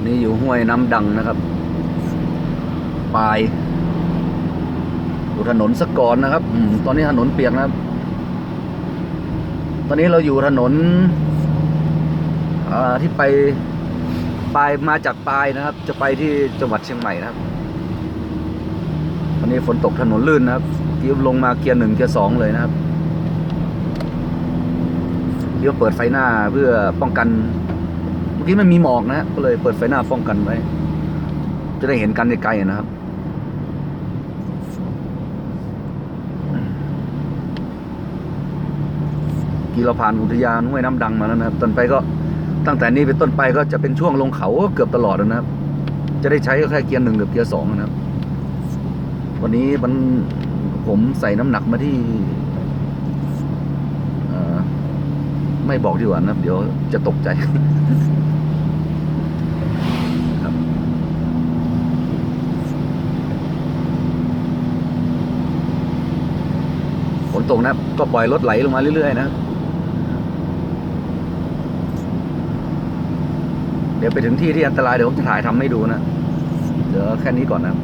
วันนี้อยู่ห้วยน้ำดังนะครับปลายอยู่ถนนสกอนนะครับอตอนนี้ถนนเปียกนะครับ ตอนนี้เราอยู่ถนนอ่าที่ไปปลายมาจากปลายนะครับ จะไปที่จังหวัดเชียงใหม่นะครับวันนี้ฝนตกถนนลื่นนะครับที่ลงมาเกียร์หนึ่งเกียร์สองเลยนะครับเดี๋ยวเปิดไฟหน้าเพื่อป้องกัน มื่อกี้มันมีหมอกนะก็เลยเปิดไฟหน้าป้องกันไว้ จะได้เห็นกันไกลๆนะครับกีเราผ่านอุทยานห้วยน้ำดังมาแล้วนะครับต้นไปก็ตั้งแต่นี้เป็นต้นไปก็จะเป็นช่วงลงเขาเกือบตลอดนะครับ จะได้ใช้แค่เกียร์หนึ่งกับเกียร์สองนะครับ วันนี้มันผมใส่น้ำหนักมาที่ไม่บอกดีกว่านะครับ เดี๋ยวจะตกใจ ครับฝ นตกนะ ก็ปล่อยรถไหลลงมาเรื่อยๆนะเดี๋ยวไปถึงที่ที่อันตรายเดี๋ยวผมจะถ่ายทำให้ดูนะ เดี๋ยวแค่นี้ก่อนนะ